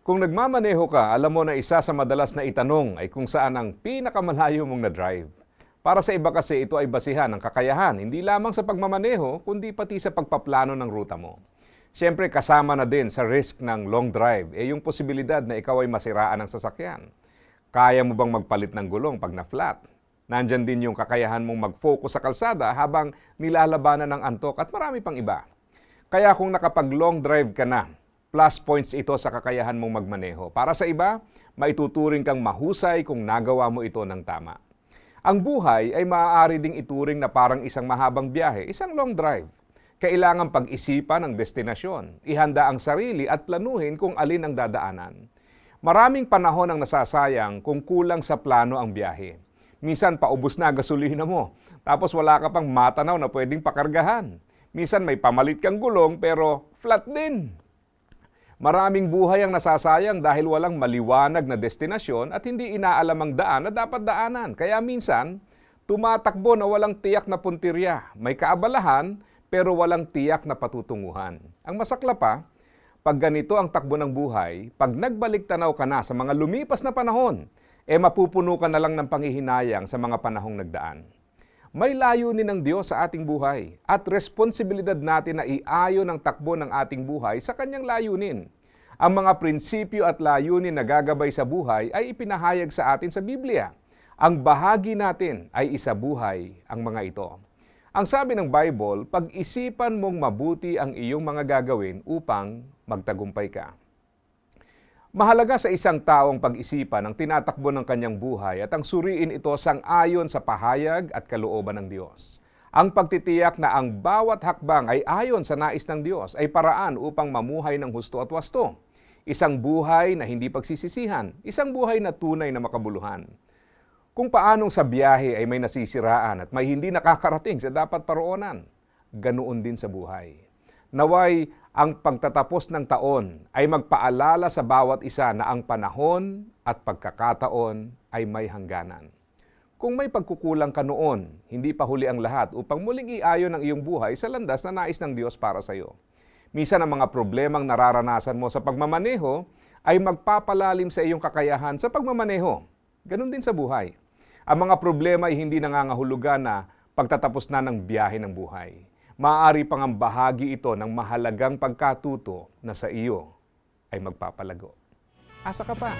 Kung nagmamaneho ka, alam mo na isa sa madalas na itanong ay kung saan ang pinakamalayo mong na-drive. Para sa iba kasi ito ay basihan ng kakayahan, hindi lamang sa pagmamaneho, kundi pati sa pagpaplano ng ruta mo. Siyempre kasama na din sa risk ng long drive ay yung posibilidad na ikaw ay masiraan ng sasakyan. Kaya mo bang magpalit ng gulong pag na-flat? Nandyan din yung kakayahan mong mag-focus sa kalsada habang nilalabanan ng antok at marami pang iba. Kaya kung nakapag long drive ka na, plus points ito sa kakayahan mong magmaneho. Para sa iba, maituturing kang mahusay kung nagawa mo ito ng tama. Ang buhay ay maaari ding ituring na parang isang mahabang biyahe, isang long drive. Kailangan pag-isipan ang destinasyon, ihanda ang sarili at planuhin kung alin ang dadaanan. Maraming panahon ang nasasayang kung kulang sa plano ang biyahe. Minsan paubos na gasolina mo, tapos wala ka pang matanaw na pwedeng pakargahan. Minsan may pamalit kang gulong pero flat din. Maraming buhay ang nasasayang dahil walang maliwanag na destinasyon at hindi inaalam ang daan na dapat daanan. Kaya minsan, tumatakbo na walang tiyak na puntirya. May kaabalahan pero walang tiyak na patutunguhan. Ang masakla pa, pag ganito ang takbo ng buhay, pag nagbalik tanaw ka na sa mga lumipas na panahon, eh mapupuno ka na lang ng panghihinayang sa mga panahong nagdaan. May layunin ng Diyos sa ating buhay at responsibilidad natin na iayon ang takbo ng ating buhay sa kanyang layunin. Ang mga prinsipyo at layunin na gagabay sa buhay ay ipinahayag sa atin sa Biblia. Ang bahagi natin ay isabuhay ang mga ito. Ang sabi ng Bible, pag-isipan mong mabuti ang iyong mga gagawin upang magtagumpay ka. Mahalaga sa isang taong pag-isipan ang tinatakbo ng kanyang buhay at ang suriin ito sang ayon sa pahayag at kalooban ng Diyos. Ang pagtitiyak na ang bawat hakbang ay ayon sa nais ng Diyos ay paraan upang mamuhay ng husto at wasto. Isang buhay na hindi pagsisisihan, isang buhay na tunay na makabuluhan. Kung paanong sa biyahe ay may nasisiraan at may hindi nakakarating sa dapat paroonan, ganoon din sa buhay. Naway ang pagtatapos ng taon ay magpaalala sa bawat isa na ang panahon at pagkakataon ay may hangganan. Kung may pagkukulang ka noon, hindi pa huli ang lahat upang muling iayon ang iyong buhay sa landas na nais ng Diyos para sa iyo. Misa ang mga problemang nararanasan mo sa pagmamaneho ay magpapalalim sa iyong kakayahan sa pagmamaneho. Ganon din sa buhay. Ang mga problema ay hindi nangangahulugan na pagtatapos na ng biyahe ng buhay maaari pang ang bahagi ito ng mahalagang pagkatuto na sa iyo ay magpapalago. Asa ka pa?